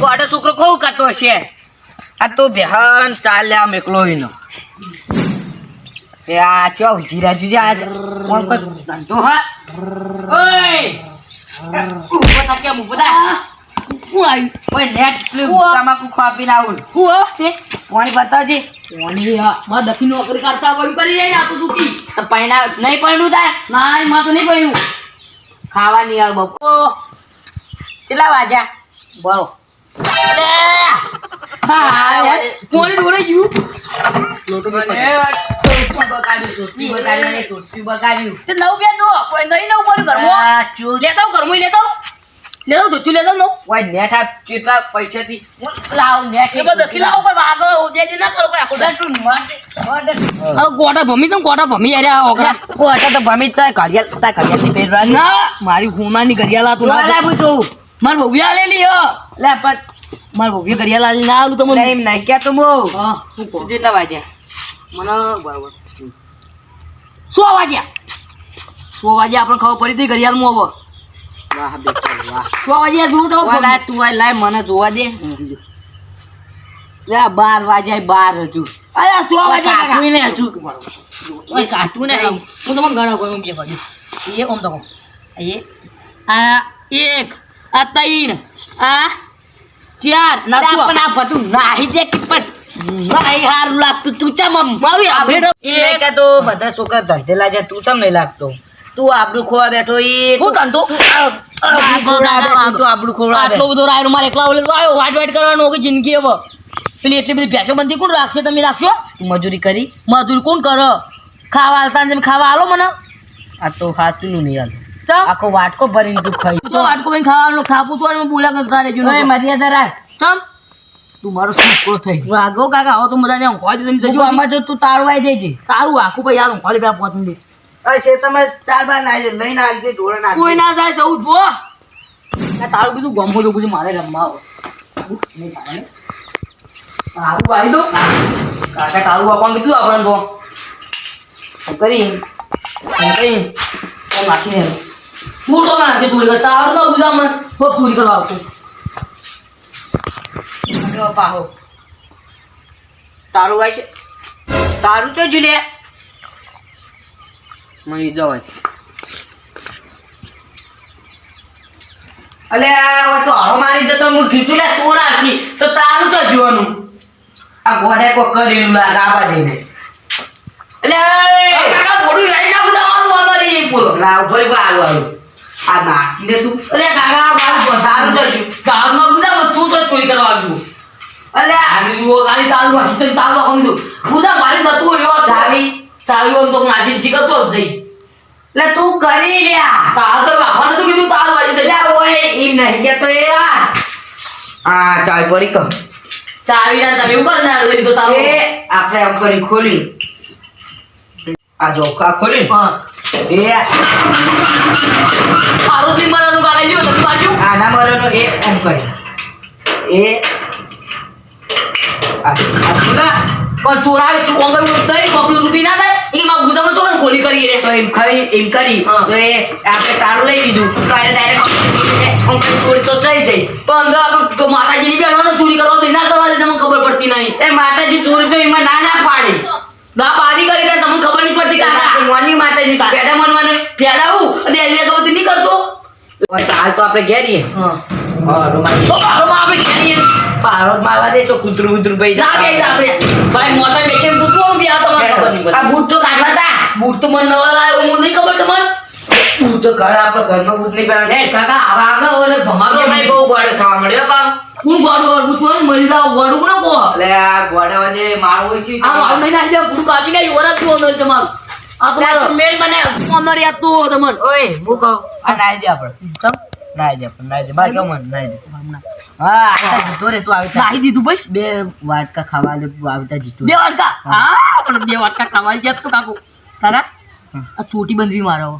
ગોડો છોકરો કોણ કરતો હશે? આ તો બેહન ચાલ્યા આમ એકલો હીનો એ આ ચો જીરા જીરા આજ કોણ પર ધંધો હા? ઓય! ઊભો થા કેમ ઊભો થા? હું આવી ઓય નેટ ઉવા. તમાકુ ખવા પીને આવું. હું હો તે પાણી બતાવજે? આ? માં દખી નોકરી કરતા હોય કરી રહી આ તો દુખી. પૈણા નહીં પૈણું થાય ના માં તો નહીં પડ્યું ખાવાની આવ બપો કેટલા વાગ્યા? બરો હા યાર કોણ ડોળે ગયું તે નવ બે દો કોઈ નહીં નવ બોલ્યું ઘરમાં. લેતા આવ ઘરમાં લેતા આવ લેતા આવ ધોતું લેતા આવ નવ એ બધા દખી લાવો કોઈ વાગો જે જે ના કરો કોઈ આખો આ ગોટા ભમી તો ગોટા ભમી યાર આ ઓકરા ના મારી હુમાની ઘડિયાળ હતું ના મારી બહુયા લેલી હ. મારી બહુયા ઘડિયાળ આલી ના આલું તમને. હા શું કહો. મને બરાબર. સો વાગ્યા. સો વાગ્યા આપણે ખબર પડી હતી ઘડિયાળમાં હવે. સો વાગ્યા જોવું તો મને જોવા દે. લે, બાર વાગ્યા બાર હજુ. અરે સો વાગ્યા કાઢું ને હજુ. ઓય કાઢું ને હું તમને ઘણા ઘણું બે બાજુ એ ઓમ તો એ આ એક આ ત્રણ આ ચાર. ના પણ આ બધું નાહી દે પણ નાહી હારું લાગતું. તું ચમ મારું આ ભેડ એ કે તો બધા છોકરા ધંધેલા છે તું ચમ નહીં લાગતો? તું આપડું ખોવા બેઠો એ હું ધંધો આબરૂ ખોવા બેઠો તું આબરૂ ખોવા આટલો બધો રાયરો મારે એકલા ઓલે આવ્યો વાટ વાટ કરવાનો કે જિંદગી હવે? પેલી એટલી બધી ભેંસો બંધી કોણ રાખશે તમે રાખશો? મજૂરી કરી? મજૂરી કોણ કરો? ખાવા હાલતા તમે ખાવા હાલો મને. આ તો સાચું નું નહીં હાલ. આખો વાટકો ભરીને તું ખાઈ તો વાટકો ભાઈ ખાવાનું ખાપું તો અને બોલ્યા કરતા રહેજો. મર્યાદા રાખ. ચમ? તું મારો છોકરો થઈ. આગો કાકા આવો તો મજા નહીં દે તમે જજો. આમાં જો તું તાળવાઈ દેજે. તારું આખું ભાઈ યાર હું દે પેલા પોત મિનિટ અરે છે તમે ચાર બાર નાખી દે લઈને આવી ઢોળે ના કોઈ ના જાય જવું જો તારું કીધું ગમો જોવું છે મારે રમવા આવો. તારું આવી દો. કાકા તારું આપવાનું કીધું આપણને તો. કરી કરી. હું તો નાખી વાર તારું તો મને ખૂબ પૂરી કરવા આવતું. પાહો તારું વાય છે. તારું તો જુલે મળી જવાય. અલે તો હરો મારી જતો હું કીધું લે તું રાખી તો તારું તો જોવાનું આ ગોડે કો કરેલું લાગે આવા બાજુને અલે કાકા થોડું ના બધા તમારું અમારી એક બોલો ના ઉપર પર આલું આલું આ નાખી દે તું. અરે કાકા મારું તારું તો જો ગામમાં ગુજામાં તું તો ચોરી કરવા આવ્યું. અલે આ આવી જુઓ ખાલી તારું હસી તને તારું આપવાનું કીધું. ગુજા મારી થતું રહ્યો ચાવી ઓમ તો નાસી શીખર તો જ જઈ. લે તું કરી લ્યા તાર તો આપવાનું તો કીધું તારું વાજી જઈ. અલ્યા ઓય ઈ નહીં કે તો એ યાર આ ચાલ પડી કહ ચાવી ના તમે ઉપર ના લઈ તો તારું. એ આપણે આમ કરી ખોલી આ જો આ ખોલી. હા. એ તારું થી મને કાઢી લ્યો તો બાજુ. આના મરનો એ આમ કરી. એ. આ આ ખોલા. પણ ચોરાય છું અંગર ઉતરી કોપી રૂપી ના થાય માં ગુજામાં તો ખોલી કરી રે. તો એમ ખરી એમ કરી. તો એ આપણે તારું લઈ લીધું. તો આને ડાયરેક્ટ અંકલ ચોરી તો જઈ જઈ પણ અંદર આપણે તો માતાજીની બેઠવાનો ચોરી કરવા દે ના કરવા દે તમને ખબર પડતી નહીં. એ માતાજી ચોરી તો એમાં ના ના પાડે. ના પાડી કરી તમને ખબર નહીં પડતી કાકા. મોની માતાજી પેડા મનવાને. પેડાવું અને એલિયા ખબર નહીં કરતો. હાલ તો આપણે ઘેરીએ. હા. હા પારો મારવા દે છો કૂતરું કૂતરું ભાઈ ના ભાઈ મોટા બેચેન કૂતરું બી આ તમને ખબર નહીં આ બૂટ તો કાઢવા તા બૂટ તો મને નવા લાવ્યો હું નહીં ખબર તમને? બૂટ તો ઘર આપણે ઘરમાં બૂટ નહીં પહેરવા. એ કાકા આવા આગળ ઓલે ભમાતો એમાંય બહુ ગોળો થવા મળ્યો બા. કોણ ગોડો છું ને મરી જાવ ગોડું કોને કહો એટલે આ મારું છે આ મારું નહીં નાખી દે તું અંદર તમારું. આ મેલ મને. યાદ તું તમને. ઓય હું કહું આ નાઈ જા આપણે. ચમ નાઈ જા આપણે નાઈ જા બાર કેમ નાઈ જા હા જીતો રે તું આવતા નાખી દીધું બસ? બે વાટકા ખાવા લે આવતા જીતો બે વાટકા? હા. પણ બે વાટકા ખાવા ગયા તો કાકુ. તારા? આ ચોટી બંધવી મારો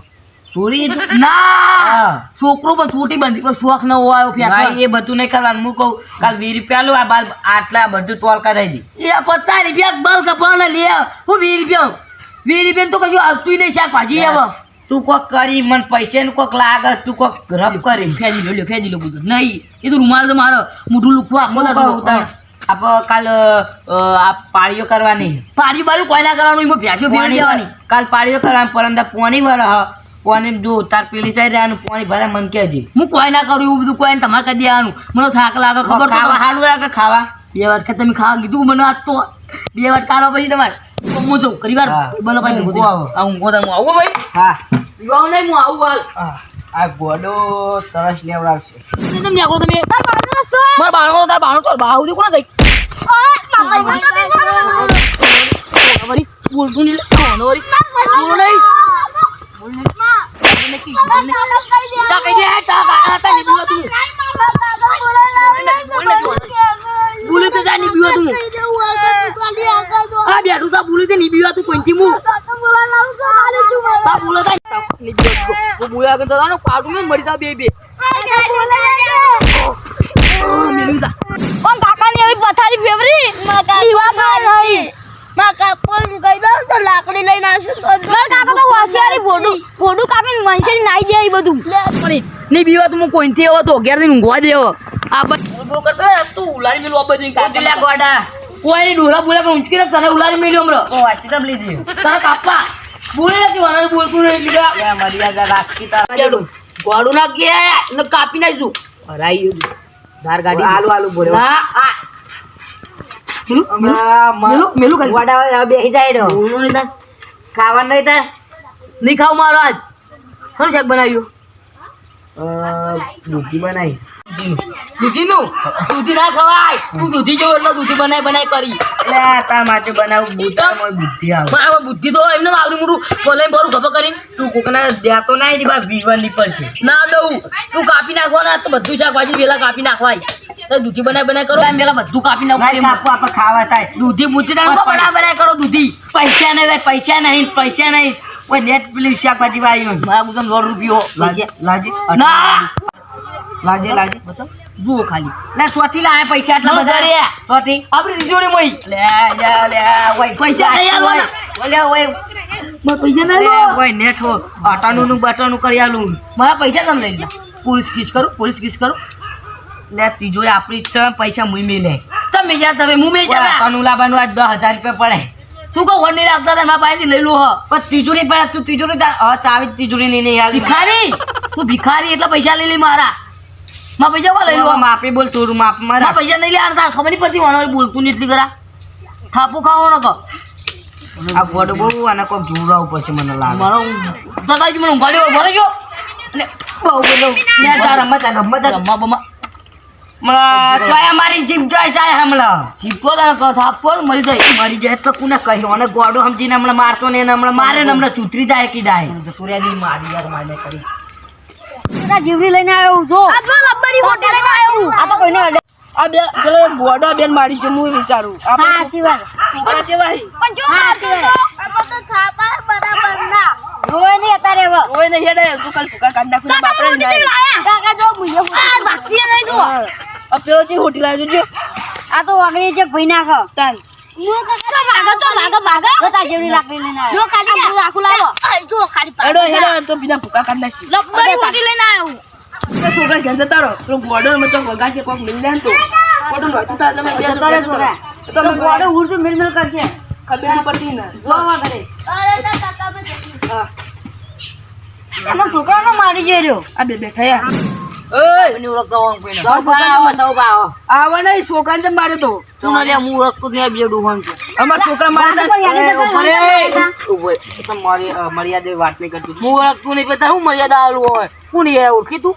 સોરી? ના! છોકરો પણ છોટી બંધી પણ શોખ ન હોય ના, એ બધું નહીં કરવાનું. હું કહું કાલ વીસ રૂપિયા લો આ બાલ આટલા બધું ટોલ કરાવી દી. એ પચાસ રૂપિયા બલ કપાને લે. હું વીસ રૂપિયા વીસ રૂપિયા તો કશું આવતું નહીં શાકભાજી હવે. તું કોક કરી મને પૈસાનું કોક લાગે તું કોક રબ કરી. ફેજી લો લ્યો ફેજી લો બધું. નહીં એ તો રૂમાલ તો મારો મોઢું લુખવા આખો દાડો. કાલ આ પાળીઓ કરવાની. પાળી બારી કોઈ ના કરવાનું એમાં ભેંસો ફેરી દેવાની. કાલ પાળીઓ કરવાની પરંતુ પોણી ભરે હ પોણી જો તાર પેલી સાઈડ રહેવાનું પોણી ભરે મન કહેજે. હું કોઈ ના કરું એવું બધું કોઈ ને તમારે કહી દેવાનું મને થાક લાગે ખબર ખાવા સારું લાગે ખાવા. બે વખત તમે ખાવા કીધું મને આજ તો. બે વાર કાઢો પછી તમારે. હું કરી વાર. બોલો ભાઈ હું આવો. આવું ભાઈ. હા. પીવાનું નહીં હું આવું હાલ આ આ ગોડો તરસ લેવડાવશે તમે નીકળો તમે મારા બાણો તાર બાણો તો કોણ જઈ નહીં લે. આવવાનો વળી. બોલ નહીં. બોલ નહીં. બોલ કહી દે, હે, ચા તા. બોલે તો જા નહીં પીવા તું. આ બેઠું તા બોલે તો નહીં પીવા તું કોઈથી મું. તા બોલે તા નહીં પીવા તું. હું બોલ્યા કરતો હતો ને, પાડું ને મરી જા બે બે. મેલું જા. પણ નહીં બીવા તું હું કોઈથી આવો તો ઘેર જઈને ઊંઘવા દેવો. આ બધ- કરતો તું ઉલારી મેલું આ બધું કાકા. લે ગોડા કોઈ નહીં ડોલા બોલા પણ ઊંચકી રાખ, તને ઉલારી મેલ્યો હમણાં. ઓ વાસી તમ લીધી તારા કાપા બોલે નથી વાળા બોલતું નહીં લીધા. મર્યાદા રાખી તારા. ગોળું ના કે ને કાપી નાખીશું હરાઈ ગયું. ધાર ગાડી. આલુ આલુ બોલ્યો ના આ મેલું મેલું ખાલી. ગોડા બેસી જાય રહ્યો. નહીં થાય. ખાવાનું નહીં થાય. નહીં ખાવ મારો આજ. શું શાક બનાવ્યું? દૂધી બનાવી દૂધીનું? દૂધી ના ખવાય. તું દૂધી જેવો એટલે દૂધી બનાવી બનાવી કરી. એટલે તાર માટે બનાવું બુદ્ધામાં બુદ્ધિ આવે. બરાબર બુદ્ધિ તો એમને આવડી મોટું બોલાઈ બરું ખબર કરીને. તું કોકના દેતો નહીં બા વિવરની પડશે. ના દઉં. તું કાપી નાખવાના આ તો બધું શાકભાજી પેલા કાપી નાખવાય. તો દૂધી બનાવી બનાવી કરો પેલા બધું કાપી આપણે ખાવા થાય. દૂધી બુદ્ધિ બનાવી બનાવી કરો દૂધી. પૈસા નહીં પૈસા નહીં પૈસા નહીં. કોઈ નેટ પેલી શાકભાજી વાવી મારા ગુજામ દોઢ રૂપિયો લાજે ના! લાજે લાજે? જુઓ ખાલી. લે સોથી લાયા પૈસા આટલા બધા. રે. સોથી. આપણી તિજોરી મળી. લે લે લે ઓય પૈસા નહીં આલવાના. ઓલે ઓય. મારા પૈસા ના લે ઓય નેટ હો અટાનું નું બટાનું કરી આલું. મારા પૈસા તમે લઈ લે. પોલીસ કેસ કરું પોલીસ કેસ કરું. લે તીજોરી આપણી પૈસા મુઈ મેલે. તમે જા તમે હું મેં જા અટાનું લાવવાનું આજ દસ હજાર રૂપિયા પડે. તું કહો વન નહીં લાગતા મારા પાસેથી લઈ લો હ પણ તિજોરી પર તું તિજોરી ચાવી તિજોરી નહીં નહીં આલી ભિખારી તું ભિખારી એટલે પૈસા લઈ લે મારા માં પૈસા કો લઈ લો માપે બોલ તું માપ મારા પૈસા નહીં લે તાર ખબર નહીં પડતી વણો બોલતું નહીં એટલી કરા થાપું ખાવો ન કહો આ ગોડ બહુ અને કોઈ ભૂરાવ પછી મને લાગે મારો દાદાજી મને ઊંઘાડ્યો ભરે ગયો અને બહુ બોલો લે તાર રમત આ ગમત આ રમવા ચોયા મારી જીભ જાય જાય હમણાં. તો મરી જાય. મરી જાય તો કોને કહ્યું? અને ગોડો સમજીને હમણાં મારતો ને હમણાં મારે ને હમણાં ચૂતરી જાય કે જાય સૂર્યાજી મારી યાર મારને કરી. જીવડી લઈને આવ્યો જો આ તો લઈને આવ્યો આ તો કોઈને આ બે પેલો ગોડો બેન મારી છે હું વિચારું. હા સાચી વાત. પણ જો વાત આપણે તો થાપા બરાબર ના રોય નહીં અત્યારે હવે. ઓય ને હેડે. તું કાલ ભૂકા કાઢ નાખું બાપરે ને કાકા જો મુયે આ બાકી નહીં જો હા. પેલો ચી હોટી લાવ્યો જો. આ તો વાગડી છે ભઈ નાખ. તાન. તો ભાગો તો ભાગો ભાગો. જો તા જેવડી લાકડી લઈને આવ્યો. જો ખાલી રાખું લાવો. જો હેડો હેડો તો બીના ભૂકા કાઢ નાખી. લબ્બડી હોટી લઈને આવ્યો તો છોકરા ઘેર જતા રહો. પેલો ગોડો ને વગાડશે કોક મિલ લે તો તમે બે જતો રે છોકરા. તો તો ગોડો ઉડતું મિલ મિલ કરશે. ખબર પડતી ને જો વાગડે અરે તા કાકા મે હા. એમાં છોકરાનો મારી જઈ રહ્યો. આ બે બેઠા યાર ઓય! મને ઓળખતા ભાવો આવા નહીં છોકરાને તો માર્યો તો. તું ના લે હું ઓળખતો આ બે ડોહાન છે. અમારા છોકરા. એ મારી મર્યાદે વાત નહીં કરતી. હું ઓળખતું નહીં પછી તારે હું મર્યાદા આલું હોય? કોણ યાર ઓળખી તું?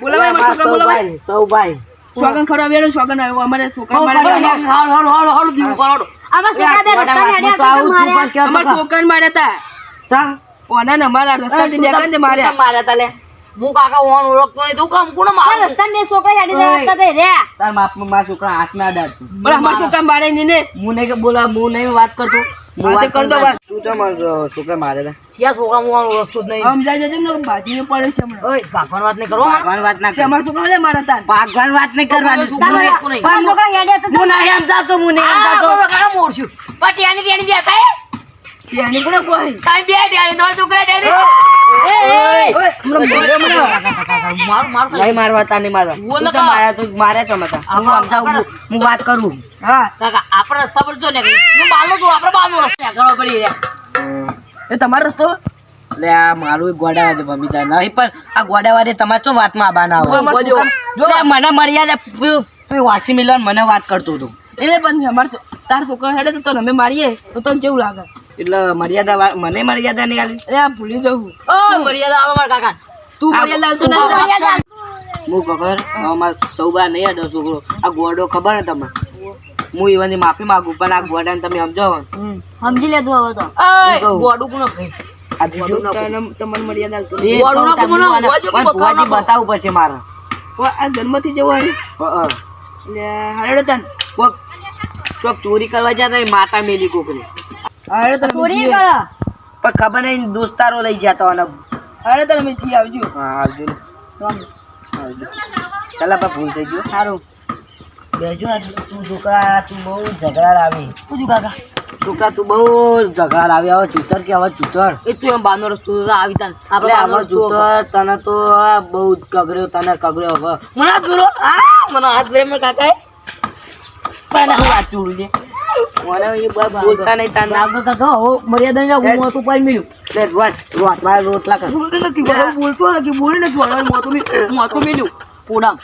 બોલાવાય છોકરા બોલાવાય. સૌભાઈ. સોગન ખડવા બેનો સોગન આવ્યો. અમારે છોકરા હાલ. હાલો હાલો હાલો દીવું કરો આમાં છોકરા બે રસ્તા વાતમાં તો હેડ્યા આવું તો જ છું, પણ માર્યા અમારા છોકરાને માર્યા તા. ચાલ. ઓના ને અમારા રસ્તા થી નીકળ્યા ને તે માર્યા. માર્યા તા લે. હું કાકા ઓન ઓળખતો નહીં. તું કામ કોણ રસ્તા છોકરા હતા તાર મારા છોકરા હાથ ના. પણ છોકરા મારે ને? હું નહીં બોલા હું નહીં વાત કરતો. વાત વાત. તું તો મારા છોકરા મારે તા. છોકરા હું ઓળખતો જ નહીં. સમજાય જજો ને બાજી પડે છે હમણાં. ઓય ભાગવાન વાત નહીં કરો ભગવાન વાત ના કર. અમારા છોકરા લે મારા તા ભગવાન વાત નહીં કરવાની. છોકરો હું નહીં. આ છોકરા હેડ્યા તો હું નહીં સમજાતો હું નહીં સમજાતો બાબા મોરશું. પણ ટેણી ટેણી બે કોઈ? ટેણી તમારા છોકરા તમારો રસ્તો? એટલે આ મારું ગોડાવા દે નહીં પણ આ ગોડાવાળે તમારે શું વાતમાં આબાના આવે જો. મને મર્યાદા વાસી મિલન મને વાત કરતો હતો. એટલે પણ અમારે તાર છોકરો હેડે તો તને અમે મારીએ તો તને કેવું લાગે? એટલે મર્યાદા મને મર્યાદા નહીં આલી. અરે આ ભૂલી જવું ઓ મર્યાદા આલો માર કાકા. તું મર્યાદા હાલતો તું નથી. મર્યાદા. હું ખબર? અમાર સૌબા નહીં અડો છોકરો આ ગોડો ખબર ને તમે હું ઈવનની માફી માંગુ પણ આ ગોડાને તમે સમજો હમ. સમજી લેજો હવે તો. ગોડું કોનો ખાઈ આ બીજું તમને મર્યાદા મને- ગોળું પણ બતાવો ભુવાજી બતાવવું પડશે મારે. આ જન્મથી જેવો હોય અ, અ. એટલે હાડે તને. કોક કોક ચોરી કરવા જતા માતા મેલી કોકરી હાડે તને ચોરી કરા પણ ખબર નહીં દોસ્તારો લઈ જતા અને હાડે તને મેં જી આવજો. હા આવજો. આવજો. ચાલ આપણે ભૂલ થઈ ગયો. સારું. બેજો આ તું છોકરા તું બહુ ઝઘડા લાવી. શું કાકા? છોકરા તું બહુ ઝઘડા લાવી. હવે ચૂતર કે હવે ચૂતર? એ તું એમ બાનો રસ્તો આવી તા આપણે આમાં ચૂતર તને તો બહુ જ તને કગર્યો હવે. મને હાથ આ મને હાથ મારા કાકાએ. પણ હું વાત ચૂડું છે રોટલા કર બોલતો નથી બોલે નથી બોલવાનું મોતું મેલ્યું પોડામ